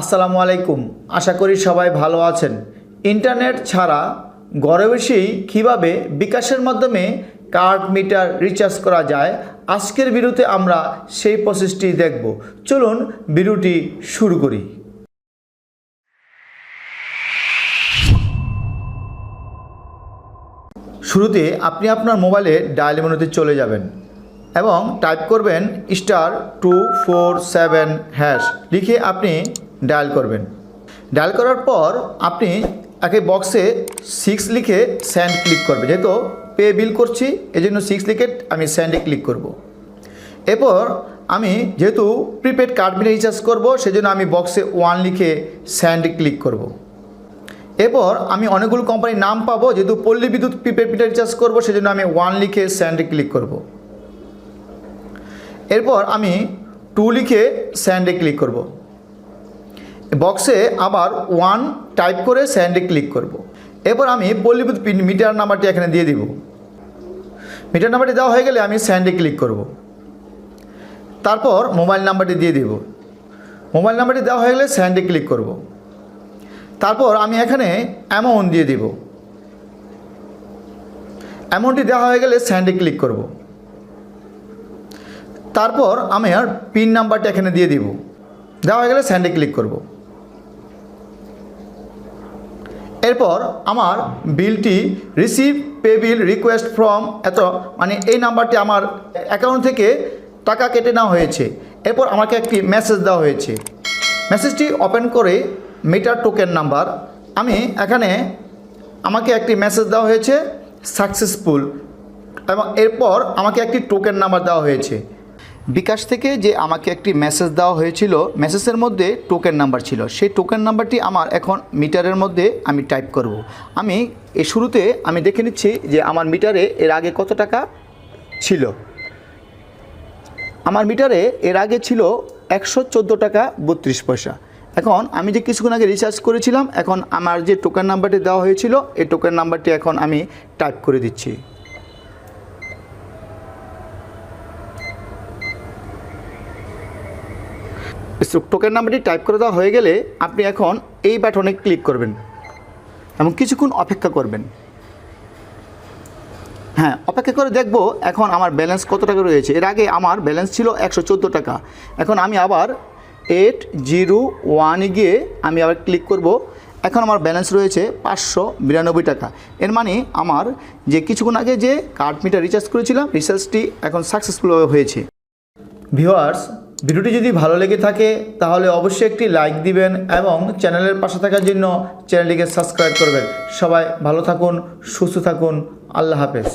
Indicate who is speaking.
Speaker 1: আসসালামু আলাইকুম। আশা করি সবাই ভালো আছেন। ইন্টারনেট ছাড়া ঘরে বসেই কীভাবে বিকাশের মাধ্যমে কার্ড মিটার রিচার্জ করা যায়, আজকের ভিডিওতে আমরা সেই প্রসেসটি দেখব। চলুন ভিডিওটি শুরু করি। শুরুতে আপনি আপনার মোবাইলে ডায়াল মেনুতে চলে যাবেন এবং টাইপ করবেন star two four seven hash. লিখে আপনি ডায়াল করবেন ডায়াল করার পর আপনি একে বক্সে সিক্স লিখে স্যান্ড ক্লিক করবে যেহেতু পে বিল করছি এই জন্য সিক্স লিখে আমি স্যান্ডে ক্লিক করব। এরপর আমি যেহেতু প্রিপেড কার্ড বিলে রিচার্জ করব, সেজন্য আমি বক্সে ওয়ান লিখে স্যান্ডে ক্লিক করব। এরপর আমি অনেকগুলো কোম্পানির নাম পাবো, যেহেতু পল্লী বিদ্যুৎ প্রিপেড মিটার রিচার্জ করব, সেজন্য আমি ওয়ান লিখে স্যান্ডে ক্লিক করব। এরপর আমি টু লিখে স্যান্ডে ক্লিক করব। বক্সে আবার ওয়ান টাইপ করে স্যান্ডে ক্লিক করব। এরপর আমি পল্লী বিদ্যুৎ পিন- মিটার নাম্বারটি এখানে দিয়ে দিব মিটার নাম্বারটি দেওয়া হয়ে গেলে আমি স্যান্ডে ক্লিক করব। তারপর মোবাইল নাম্বারটি দিয়ে দিব মোবাইল নাম্বারটি দেওয়া হয়ে গেলে স্যান্ডে ক্লিক করব। তারপর আমি এখানে অ্যামাউন্ট দিয়ে দিব অ্যামাউন্টটি দেওয়া হয়ে গেলে স্যান্ডে ক্লিক করব তারপর আমি আর পিন নাম্বারটা এখানে দিয়ে দিব দেওয়া হয়ে গেলে স্যান্ডে ক্লিক করব এরপর আমার বিলটি receive pay bill request from এত মানে এই নাম্বারটি আমার অ্যাকাউন্ট থেকে টাকা কেটে নেওয়া হয়েছে। এরপর আমাকে একটি মেসেজ দেওয়া হয়েছে। মেসেজটি ওপেন করে মিটার টোকেন নাম্বার আমি এখানে আমাকে একটি মেসেজ দেওয়া হয়েছে সাকসেসফুল এবং এরপর আমাকে একটি টোকেন নাম্বার দেওয়া হয়েছে। বিকাশ থেকে যে আমাকে একটি মেসেজ দেওয়া হয়েছিল মেসেজের মধ্যে টোকেন নাম্বার ছিল। সেই টোকেন নাম্বারটি আমার এখন মিটারের মধ্যে আমি টাইপ করব। আমি এই শুরুতে আমি দেখে নিচ্ছি যে আমার মিটারে এর আগে কত টাকা ছিল। আমার মিটারে এর আগে ছিল একশো চোদ্দ টাকা বত্রিশ পয়সা। এখন আমি যে কিছুক্ষণ আগে রিচার্জ করেছিলাম, এখন আমার যে টোকেন নাম্বারটি দেওয়া হয়েছিল, এই টোকেন নাম্বারটি এখন আমি টাইপ করে দিচ্ছি। টোকেন নাম্বারটি টাইপ করে দেওয়া হয়ে গেলে আপনি এখন এই বাটনে ক্লিক করবেন এবং কিছুক্ষণ অপেক্ষা করবেন। হ্যাঁ অপেক্ষা করে দেখব এখন আমার ব্যালেন্স কত টাকা রয়েছে। এর আগে আমার ব্যালেন্স ছিল একশো চোদ্দ টাকা। এখন আমি আবার এইট জিরো ওয়ানে গিয়ে আমি আবার ক্লিক করব। এখন আমার ব্যালেন্স রয়েছে পাঁচশো বিরানব্বই টাকা। এর মানে আমার যে কিছুক্ষণ আগে যে কার্ড মিটার রিচার্জ করেছিলাম রিচার্জটি এখন সাকসেসফুল হয়েছে। ভিউয়ার্স ভিডিওটি যদি ভালো লেগে থাকে, তাহলে অবশ্যই একটি লাইক দিবেন এবং চ্যানেলের পাশে থাকার জন্য চ্যানেলটিকে সাবস্ক্রাইব করবেন। সবাই ভালো থাকুন, সুস্থ থাকুন, আল্লাহ হাফেজ।